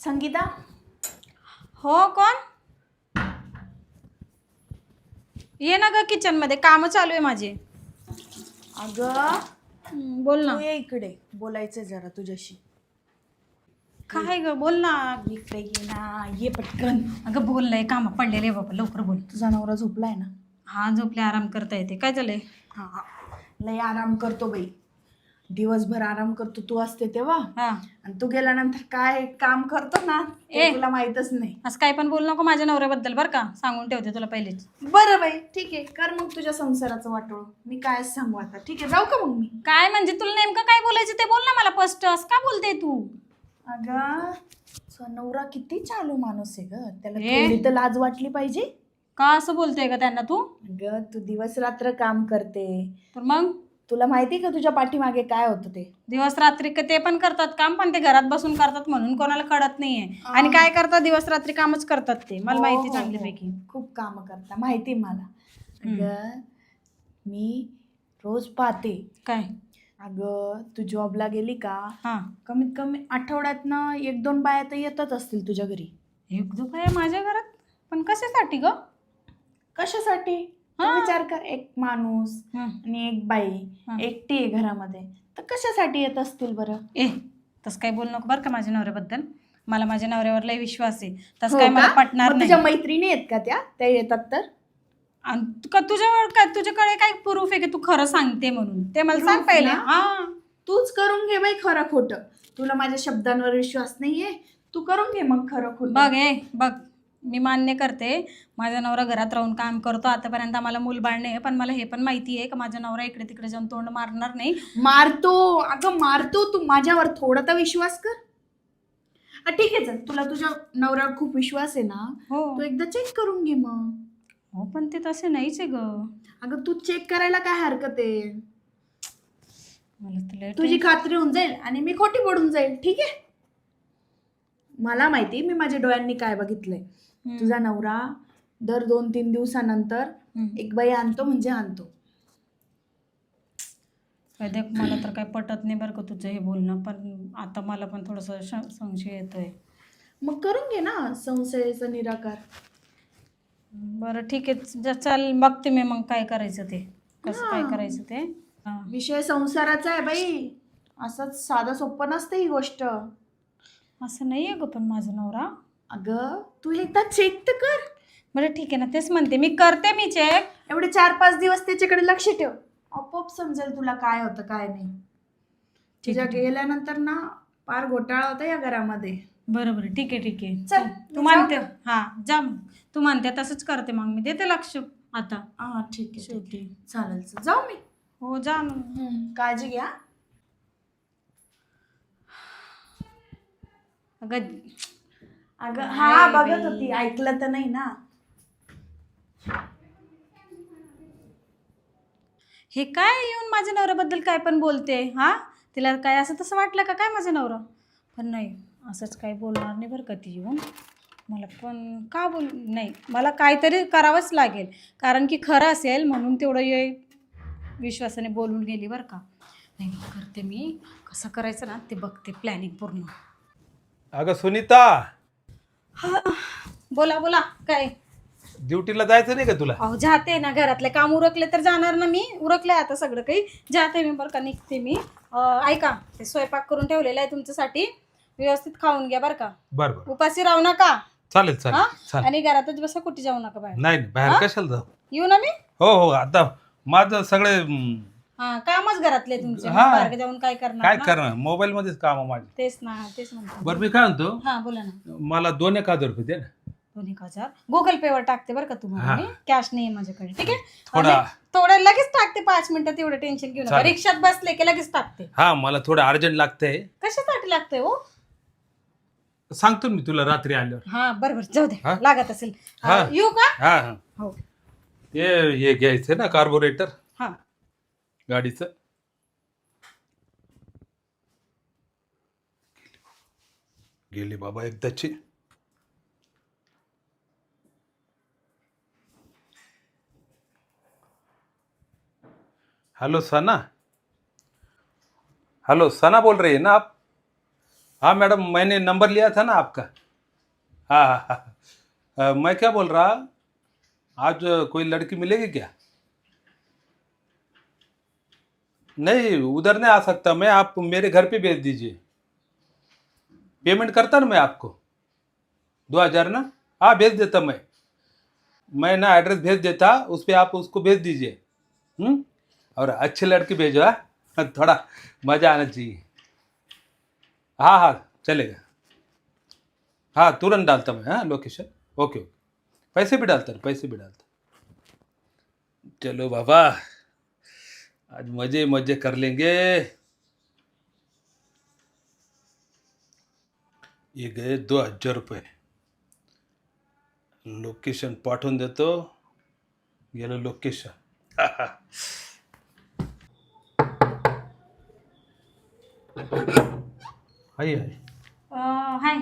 संगीता? हो कोण? ये ना ग किचनमध्ये काम चालू आहे माझे. अगं हं, बोल ना. तू ये इकडे बोलायचंय जरा तुझ्याशी. काय ग बोल ना. इकडे ये ना ये पटकन. अगं बोल नाही काम पडलेले बाबा लवकर बोल. तुझा नवरा झोपलाय ना? हा झोपले आराम करता येते. काय झालंय? हा हा. लय आराम करतो बाई. दिवसभर आराम करतो तू असते तेव्हा. हा. आणि तू गेल्यानंतर काय काम करतो ना ते ए. तुला माहितच नाही. असं काय पण बोल नको माझ्या नवऱ्याबद्दल बरं का? सांगून ठेवते तुला पहिलेच. बरं बाई ठीक आहे. कर मग तुझ्या संसाराचं वाटोळ. मी काय सांगू आता? ठीक आहे जाऊ का मग मी? काय म्हणजे तुला नेमकं काय बोलायचं ते बोल ना मला स्पष्ट. असं का बोलते तू? अगं तुझा नवरा किती चालू माणूस आहे ग. त्याला. थोडी तर लाज वाटली पाहिजे. का असं बोलते का त्यांना तू? अगं तू दिवस रात्र काम करते. तर मग? तुला माहिती का तुझ्या पाठीमागे काय होतं ते? दिवस रात्री ते पण करतात काम पण ते घरात बसून करतात म्हणून कोणाला कळत नाहीये. आणि काय करतात? दिवस रात्री कामच करतात ते. मला हो, माहिती हो, चांगल्यापैकी. हो. खूप काम करता माहिती मला. अगं मी रोज पाहते. काय? अगं तू जॉबला गेली का? हा. कमीत कमी आठवड्यात ना एक दोन बाया तर येतच असतील तुझ्या घरी. एक आहे माझ्या घरात? पण कशासाठी ग? कशासाठी? विचार कर एक माणूस. आणि एक बाई. एकटी आहे घरामध्ये. तर कशासाठी येत असतील बरं? ए तसं काय बोल नको बरं का माझ्या नवऱ्याबद्दल. मला माझ्या नवऱ्यावर लय विश्वास आहे. तसं हो काय का? मला पटणार मग नाही. तुझ्या मैत्रिणी आहेत का त्या? त्या येतात तर? आणि तू- का तुझ्यावर काय तुझ्याकडे काय प्रूफ आहे की तू खरं सांगते म्हणून? ते मला सांग Proof पहिले. ना? हा. तूच करून घे बाई खरं खोटं. तुला माझ्या शब्दांवर विश्वास नाहीये. तू करून घे मग खरं खोटं. बघ ए बघ. मी मान्य करते. माझा नवरा घरात राहून काम करतो. आतापर्यंत आम्हाला मूलबाळ नाही पण मला हे पण माहिती आहे की माझा नवरा इकडे तिकडे जाऊन तोंड मारणार नाही. मारतो. अगं मारतो तू. माझ्यावर थोडा तर विश्वास कर. हा, ठीक आहे चल. तुला तुझ्या नवऱ्यावर खूप विश्वास आहे ना? हो. तू एकदा चेक करून घे मग. हो पण ते तसे नाहीच आहे ग. अगं तू चेक करायला काय हरकत आहे? मला तुझी खात्री होऊन जाईल आणि मी खोटी पडून जाईल. ठीक आहे? मला माहिती मी माझ्या डोळ्यांनी काय बघितलंय. तुझा नवरा दर दोन तीन दिवसानंतर एक बाई आणतो म्हणजे आणतो. देख मला तर काही पटत नाही बरं का तुझं हे बोलणं पण आता मला पण थोडंसं संशय येतोय. मग करून घे ना संशयाचा निराकार. बरं ठीक आहे. ज- चल बघते मी मग काय करायचं ते. कसं काय. करायचं ते. विषय संसाराचा आहे बाई. असंच साधं सोपं नसतं ही गोष्ट. असं नाही आहे ग पण माझा नवरा. अगं तू एकदा चेक तर कर. बरं ठीक आहे ना तेच म्हणते. मी करते मी चेक एवढे चार पाच दिवस त्याच्याकडे लक्ष ठेव. आपोआप समजेल तुला काय होतं काय नाही. ठीक तुझ्या आहे, ठीक आहे. गेल्यानंतर ना फार घोटाळा होता या घरामध्ये. बरं बरं ठीक आहे ठीक आहे. चल, तू- तू मी म्हणते जाऊ हा जा मग. तू म्हणते तसंच करते मग मी. देते लक्ष आता. हा ठीक आहे ठीक शेवटी. आहे. चालेल चल, जाऊ मी. हो जा मग. काळजी घ्या. अगं अगं नाही हा बघत बाई. होती ऐकलं तर नाही ना. हे काय येऊन माझ्या नवऱ्याबद्दल काय पण बोलते हा? तिला काय असं तसं वाटलं का? काय माझं नवरा? पण नाही असंच काही बोलणार नाही बरं का ती येऊन. मला पण का बोल नाही मला काहीतरी करावंच लागेल. कारण की खरं असेल म्हणून तेवढं ये विश्वासाने बोलून गेली बरं का. नाही करते मी. कसं करायचं ना ते बघते प्लॅनिंग पूर्ण. अगं सुनीता! बोला बोला काय? ड्युटीला जायचं नाही का तुला? अहो जाते ना घरातले काम उरकले तर जाणार ना मी. उरकले आता सगळं काही. जाते मी बरं का निघते मी. अं, ऐका ते स्वयंपाक करून ठेवलेला आहे तुमच्यासाठी. व्यवस्थित खाऊन घ्या बरं का. बर बर. उपाशी राहू नका. चालेल हा? चालेल चालेल. आणि घरातच बसा कुठे जाऊ नका बाहेर. नाही नाही, बाहेर हा? कशाला जाऊ? येऊ ना मी? हो हो आता माझं सगळे हम्म, हा कामच घरातले तुमचे. हा. बाहेर जाऊन काय करणार काय ना? करणार? मोबाईल मध्येच काम माझे. तेच ना तेच म्हणतो. बरं मी काय म्हणतो? हा बोला ना. मला दोन एक हजार रुपये दे ना. दोन एक हजार? गुगल पे वर टाकते बरं का तुम्हाला हा. मी? कॅश नाही आहे माझ्याकडे ठीक आहे? थोडा थोडं लगेच टाकते पाच मिनिटात एवढं टेन्शन घेऊ नका. चालेल. रिक्षात बसले की लगेच टाकते. हा मला थोडं अर्जंट लागतंय. कशासाठी लागतंय हो? सांगतो मी तुला रात्री आल्यावर. हा बरोबर जाऊ दे. हा? लागत असेल. हा. हा, येऊ का? हा हा. हो. ते हे घ्यायचं ना कार्बोरेटर हा. गाडीचं गेली बाबा एकदाची हेलो सना। हेलो, सना बोल रही है ना आप? हाँ मैडम, मैंने नंबर लिया था ना आपका। हाँ हाँ हाँ। मैं क्या बोल रहा? आज कोई लड़की मिलेगी क्या? नहीं, उधर नहीं आ सकता मैं, आप मेरे घर पे भेज दीजिए। पेमेंट करता ना मैं आपको। दो हज़ार ना? हाँ भेज देता मैं। मैं ना एड्रेस भेज देता, उस पर आप उसको भेज दीजिए। हम्म? और अच्छे लड़के भेजो, है? थोड़ा मज़ा आना चाहिए। हाँ हाँ चलेगा। हाँ तुरंत डालता मैं हाँ लोकेशन ओके ओके पैसे भी डालता, पैसे भी डालता। चलो बाबा। आज मज़े मज़े कर लेंगे। ये गए दो हज़ार रुपये लोकेशन पाठवून देतो। गेलं लोकेशन आई आई. हाय.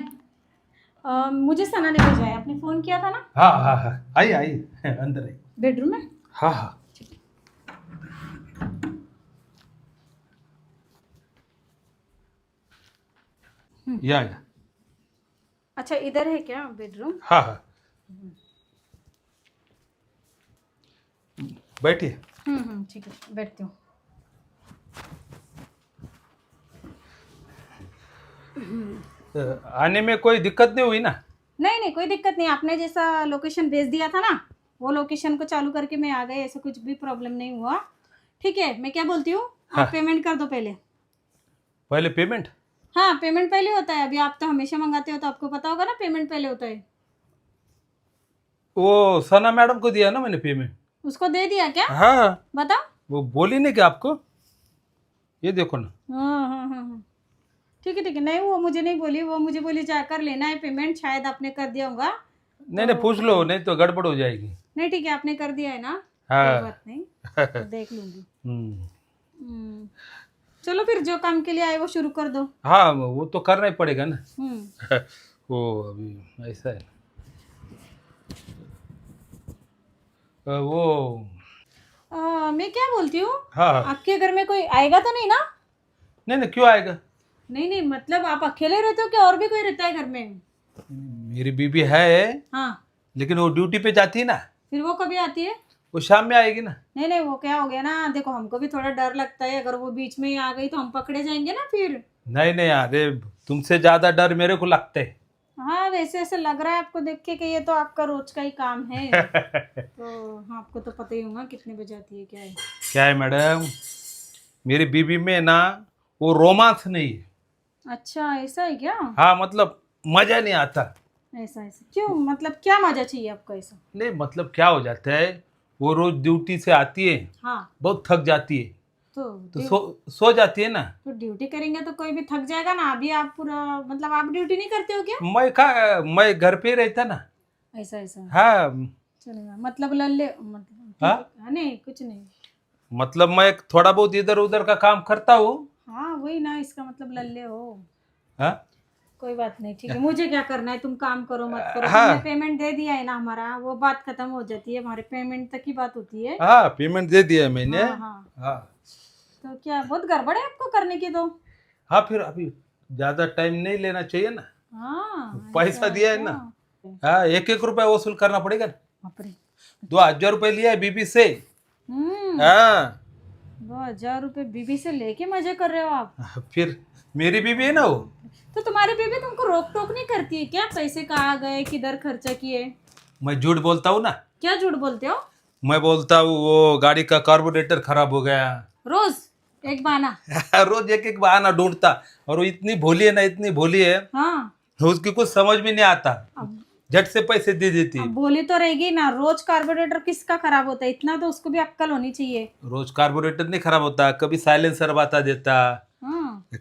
अ, मुझे सना ने भेजा है आपने फ़ोन किया था ना? हाँ हाँ हाँ. आई आई. अंदर आई. बेडरूम में? हाँ हाँ. या या। अच्छा इधर है क्या बेडरूम हाँ हाँ। बैठिए। हम्म हम्म ठीक है बैठती हूँ। आने में कोई दिक्कत नहीं हुई ना? नहीं नहीं कोई दिक्कत नहीं। आपने जैसा लोकेशन भेज दिया था ना वो लोकेशन को चालू करके मैं आ गई ऐसा कुछ भी प्रॉब्लम नहीं हुआ। ठीक है मैं क्या बोलती हूँ? हाँ। पेमेंट कर दो पहले। पहले पेमेंट हाँ पेमेंट पहले होता है। अभी आप तो हमेशा मंगाते हो तो आपको पता होगा ना पेमेंट पहले होता है। वो सना मैडम को दिया ना मैंने पेमेंट उसको दे दिया क्या? हाँ। बताओ। वो बोली नहीं क्या आपको? ये देखो ना। हाँ हाँ हाँ हाँ। ठीक है ठीक है। नहीं वो मुझे नहीं बोली। वो मुझे बोली जाकर लेना है पेमेंट शायद आपने कर दिया होगा। नहीं नहीं पूछ लो नहीं तो गड़बड़ हो जाएगी। नहीं ठीक है आपने कर दिया है ना। कोई हाँ बात नहीं। तो देख लूँगी। हम्म। चलो फिर जो काम के लिए आए वो शुरू कर दो। हाँ वो तो करना ही पड़ेगा ना। हम्म। वो अभी ऐसा है। अ, वो आ, मैं क्या बोलती हूँ? हाँ। हाँ आपके घर में कोई आएगा तो नहीं ना? नहीं नहीं क्यों आएगा? नहीं नहीं मतलब आप अकेले रहते हो क्या और भी कोई रहता है घर में? मेरी बीबी है। हाँ। लेकिन वो ड्यूटी पे जाती है ना। फिर वो कभी आती है? वो शाम में आएगी ना? नहीं नहीं वो क्या हो गया ना देखो हमको भी थोड़ा डर लगता है अगर वो बीच में ही आ गई तो हम पकड़े जाएँगे ना फिर। नहीं नहीं अरे तुमसे ज़्यादा डर मेरे को लगता है। हाँ वैसे ऐसे लग रहा है आपको देख के कि ये तो आपका रोज का ही काम है। तो हाँ आपको तो पता ही होगा कितने बजे आती है क्या है। क्या है मैडम? मेरी बीबी में ना वो रोमांस नहीं है। अच्छा ऐसा है क्या? हाँ मतलब मज़ा नहीं आता। ऐसा ऐसा। क्यों? मतलब क्या मज़ा चाहिए आपको ऐसा? नहीं मतलब क्या हो जाता है वो रोज ड्यूटी से आती है हाँ। बहुत थक जाती है। तो तो सो सो जाती है ना। तो ड्यूटी करेंगे तो कोई भी थक जाएगा ना अभी आप पूरा मतलब आप ड्यूटी नहीं करते हो क्या? मैं का मैं घर पे रहता ना। ऐसा ऐसा। हाँ। चलेगा मतलब लल्ले मतलब हाँ? हाँ, नहीं कुछ नहीं। मतलब मैं थोड़ा बहुत इधर उधर का काम करता हूँ। हाँ वही ना इसका मतलब लल्ले हो। हाँ? कोई बात नहीं ठीक है। मुझे क्या करना है? तुम काम करो मत करो। हाँ। तुमने पेमेंट दे दिया है ना हमारा वो बात खत्म हो जाती है हमारे पेमेंट तक की बात होती है। हाँ पेमेंट दे दिया है मैंने। हाँ हाँ। हाँ। तो क्या बहुत गड़बड़ है आपको करने की तो? हाँ फिर अभी ज़्यादा टाइम नहीं लेना चाहिए ना। हाँ पैसा दिया है ना। हाँ एक एक रुपया वसूल करना पड़ेगा ना। दो हज़ार रुपये लिया है बीबी से। हम्म। हाँ। दो हज़ार रुपये बीबी से लेके मज़े कर रहे हो आप? फिर मेरी बीबी है ना वो? तो तुम्हारी बीबी तुमको रोक टोक नहीं करती है क्या? पैसे कहाँ गए? किधर खर्चा किए? मैं झूठ बोलता हूँ ना? क्या झूठ बोलते हो? मैं बोलता हूँ वो गाड़ी का कार्बोरेटर खराब हो गया। रोज? एक बहाना। रोज एक एक बहाना ढूंढता। और वो इतनी भोली है ना इतनी भोली है हाँ। उसकी कुछ समझ में नहीं आता। झट से पैसे दे देती। बोली तो रहेगी ना। रोज कार्बोरेटर किसका खराब होता है? इतना तो उसको भी अक्कल होनी चाहिए। रोज कार्बोरेटर नहीं खराब होता कभी साइलेंसर बता देता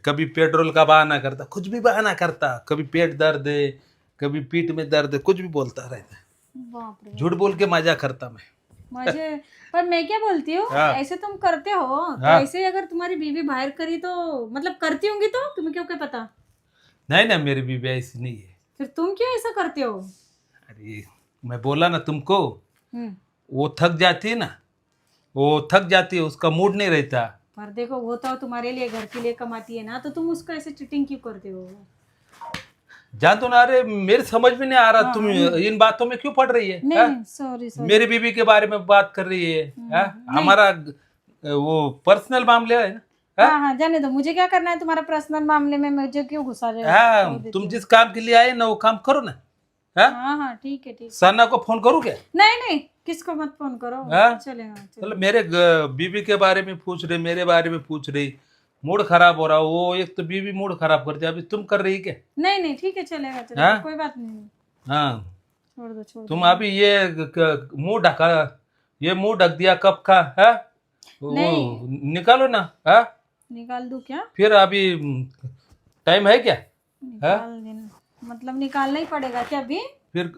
कभी पेट्रोल का बहाना करता कुछ भी बहाना करता कभी पेट दर्द है कभी पीठ में दर्द है कुछ भी बोलता रहता झूठ बोल के मज़ा करता मैं। मुझे पर मैं क्या बोलती हूँ हाँ। ऐसे तुम करते हो तो हाँ। ऐसे अगर तुम्हारी बीवी बाहर करी तो मतलब करती होंगी तो? तुम्हें क्यों क्या पता? नहीं ना मेरी बीबी ऐसी नहीं है। फिर तुम क्यों ऐसा करते हो? अरे मैं बोला ना तुमको हम्म। वो थक जाती है ना वो थक जाती है उसका मूड नहीं रहता। पर देखो वो तो तुम्हारे लिए घर के लिए कमाती है ना तो तुम उसको ऐसे चिटिंग क्यों करते हो जानतो ना अरे मेरी समझ में नहीं आ रहा तुम इन बातों में क्यों पड़ रही है नहीं हाँ? सॉरी सॉरी मेरी बीबी के बारे में बात कर रही है हाँ? हमारा वो पर्सनल मामले है ना हाँ? हाँ हाँ जाने दो मुझे क्या करना है तुम्हारे पर्सनल मामले में मुझे क्यों घुसा रहे हो? हाँ तुम जिस काम के लिए आए ना वो काम करो ना हाँ हाँ हाँ ठीक है ठीक सना को फ़ोन करूँ क्या नहीं नहीं किसको मत फ़ोन करो? हाँ? चलेगा चलेगा। चलो। मेरे ग- बीबी के बारे में पूछ रही मेरे बारे में पूछ रही। मूड खराब हो रहा वो एक तो बीबी मूड खराब करती है। अभी तुम कर रही क्या? नहीं नहीं ठीक है चलेगा चलेगा हाँ? कोई बात नहीं। हाँ। छोड़ दो छोड़ तुम अभी ये मुँह ढका ये मुँह ढक दिया कब का है? नहीं। निकालो ना हाँ? निकाल दूँ क्या? फिर अभी टाइम है क्या? निकाल देना। मतलब निकालना ही पड़ेगा क्या अभी? फिर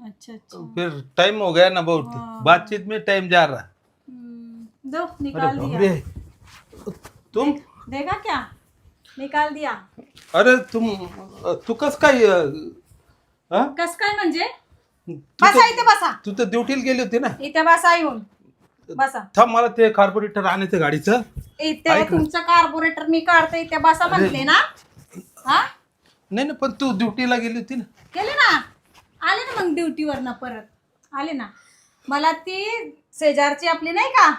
म- अच्छा. अच्छा फिर टाइम हो गया ना बहुत। हाँ। बातचीत में टाइम जा रहा। हम्म, दो निकाल दिया। तुम? देखा क्या? निकाल दिया। अरे तुम तू कस काय हा? कस काय म्हणजे? तू बसा तर- इथे बसा. तू तर ड्युटीला गेली होती ना? इथे बसा येऊन. बसा. थांब मला ते कार्पोरेटर आणायचं गाडीचं. इथे ऐक ना. तुमचं कार्पोरेटर मी काढते इथे बसा म्हणले ना. हा? नाही ना पण तू ड्युटीला गेली होती ना. गेले ना? आले ना मग ड्युटीवर ना परत. आले ना. मला ती शेजारची आपली नाही का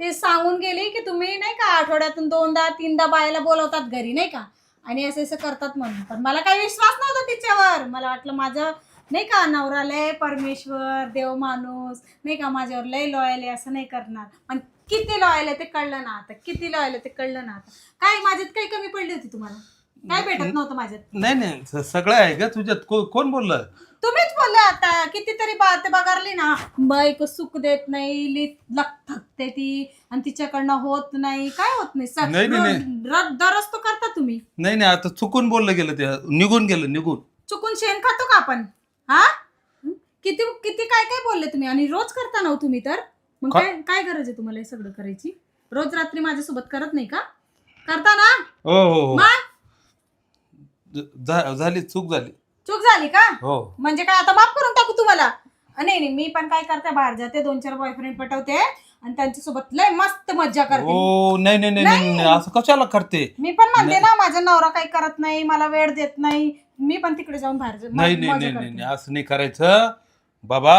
ते सांगून गेली की तुम्ही नाही का आठवड्यातून दोनदा तीनदा बायाला बोलवतात घरी नाही का? आणि असं असं करतात म्हणून. पण मला काही विश्वास नव्हता तिच्यावर. मला वाटलं माझं नाही का नवरा लय परमेश्वर देव माणूस नाही का माझ्यावर लय लॉयल आहे असं नाही करणार. पण किती लॉयल आहे ते कळलं ना आता. किती लॉयल आहे ते कळलं ना आता. काय माझ्यात काही कमी पडली होती तुम्हाला? काय भेटत नव्हतं माझ्यात? नाही नाही स- सगळं आहे का तुझ्यात. को- कोण बोललं? तुम्हीच बोलले आता. कितीतरी बात बघारली ना. बाईक सुख देत नाही लित लक थकते ती. आणि तिच्याकडनं होत नाही. काय होत नाही? स- नाही, नाही, रोज- रोज- दररोज तो करता तुम्ही? नाही नाही आता चुकून बोललं गेलं ते. निघून गेलं निघून. चुकून शेण खातो का आपण? हा? किती किती काय काय बोलले तुम्ही? आणि रोज करता ना हो तुम्ही तर? मग का- काय काय गरज आहे तुम्हाला हे सगळं करायची? रोज रात्री माझ्यासोबत करत नाही का? करता ना? हो हो हो. मग? झा- झाली चूक झाली. चूक झाली का? हो. म्हणजे काय आता माफ करून टाकू तुम्हाला? अ, नाही नाही मी पण काय करते बाहेर जाते दोन चार बॉयफ्रेंड पटवते आणि त्यांच्यासोबत लय मस्त मज्जा करते हो नाही नाही नाही नाही नाही, असं कशाला करते? मी पण म्हणते ना माझा नवरा काही करत नाही मला वेळ देत नाही. मी पण तिकडे जाऊन बाहेर जा- नाही नाही मजा नाही नाही करते. नाही, असं नाही करायचं. बाबा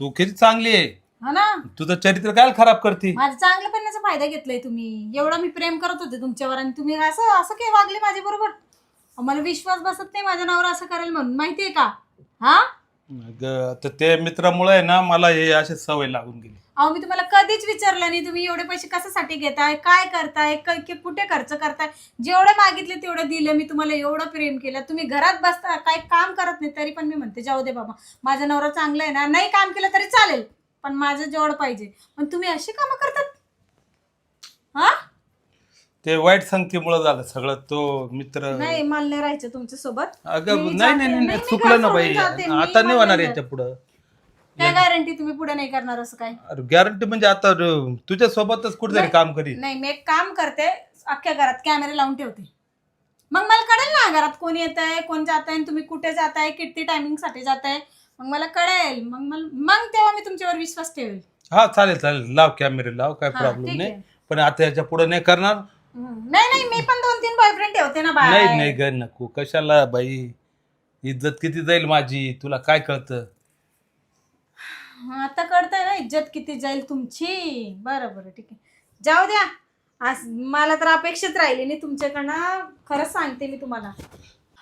तू किती चांगली आहे. हा ना? तुझं चरित्र काय खराब करते? माझ्या चांगल्यापणाचा फायदा घेतलाय तुम्ही. एवढा मी प्रेम करत होते तुमच्यावर आणि तुम्ही असं असं काय वागले माझ्या बरोबर मला विश्वास बसत नाही माझा नवरा असं करेल म्हणून. माहितीये का? हा? अगं, तर ते मित्रामुळे आहे ना मला हे अशी सवय लागून गेली. अहो मी तुम्हाला कधीच विचारलं नाही तुम्ही एवढे पैसे कशासाठी घेताय काय करताय क- कि- कुठे खर्च करताय? जेवढे मागितले तेवढे दिले मी तुम्हाला एवढं प्रेम केलं. तुम्ही घरात बसता काय काम करत नाही तरी पण मी म्हणते जाऊ दे बाबा माझा नवरा चांगला आहे ना नाही काम केलं तरी चालेल पण माझं जेवढं पाहिजे. पण तुम्ही अशी कामं करतात? हा? ते वाईट संगतीमुळे झालं सगळं तो मित्र नाही मला नाही राहायचं तुमच्यासोबत अगं मी नाही जाते. नाही नाही, नाही मी चुकलं ना बाई सोडून जाते. मी आता नाही होणार याच्या पुढं काय गॅरंटी तुम्ही पुढे नाही करणार असं काय गॅरंटी म्हणजे आता र- तुझ्या सोबतच कुठेतरी नाही. काम करी नाही मी एक काम करते अख्ख्या घरात कॅमेरे लावून ठेवते मग मला कळेल ना घरात कोण येत आहे कोण जात आहे तुम्ही कुठे जात आहे किती टायमिंगसाठी जात आहे मग मला कळेल मग मला मग तेव्हा मी तुमच्यावर विश्वास ठेवेल हा चालेल चालेल लाव कॅमेरे लाव काय हा, प्रॉब्लेम ठीक नाही आहे. पण आता याच्यापुढे नाही करणार. नाही नाही मी पण दोन तीन बॉयफ्रेंड ठेवते ना नाही नाही ग नको. कशाला बाई? इज्जत किती जाईल माझी? तुला काय कळतं? आता कळतंय ना इज्जत किती जाईल तुमची. बरं बरं ठीक आहे. जाऊ द्या. आज मला तर अपेक्षित राहिली नाही तुमच्याकडनं. खरंच सांगते मी तुम्हाला.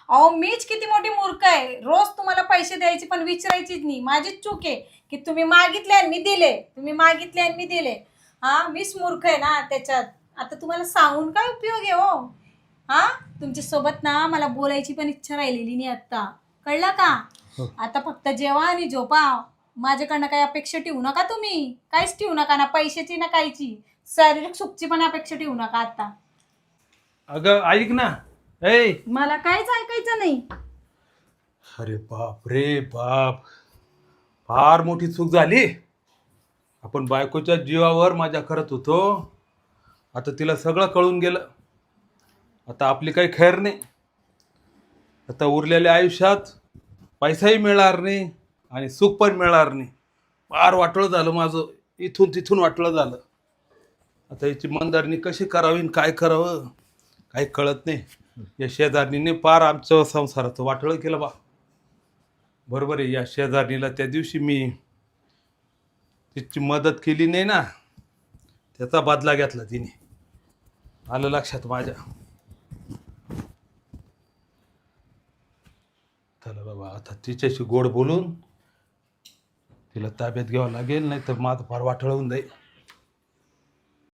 अहो मीच किती मोठी मूर्ख आहे. रोज तुम्हाला पैसे द्यायचे पण विचारायचीच नाही. माझीच चूक आहे की तुम्ही मागितले आणि मी दिले. तुम्ही मागितले आणि मी दिले. हा मीच मूर्ख आहे ना त्याच्यात. आता तुम्हाला सांगून काय उपयोग आहे हो? हा? तुमच्यासोबत ना मला बोलायची पण इच्छा राहिलेली नाही आता. कळलं का? हो. आता फक्त जेवा आणि झोपा. माझ्याकडनं काही अपेक्षा ठेवू नका तुम्ही. काहीच ठेवू नका ना. पैशाची ना कायची शारीरिक सुखची पण अपेक्षा ठेवू नका आता. अगं ऐक ना. ए मला काहीच ऐकायचं नाही. अरे बाप रे बाप. फार मोठी चूक झाली. आपण बायकोच्या जीवावर माझ्या करत होतो. आता तिला सगळं कळून गेलं. आता आपली काही खैर नाही. आता उरलेल्या आयुष्यात पैसाही मिळणार नाही आणि सुख पण मिळणार नाही. फार वाटलं झालं माझं. इथून तिथून वाटलं झालं. आता याची मंदारणी कशी करावी आणि काय करावं? काही कळत नाही. या शेजारणीने फार आमचं संसाराचं वाटलं केलं बा. बरोबर आहे या शेजारणीला त्या दिवशी मी तिची मदत केली नाही ना. त्याचा बदला घेतला तिने. आलं लक्षात माझ्या. चला बाबा आता तिच्याशी गोड बोलून तिला ताब्यात घ्यावं लागेल नाही तर माझं फार वाटळवून जाईल.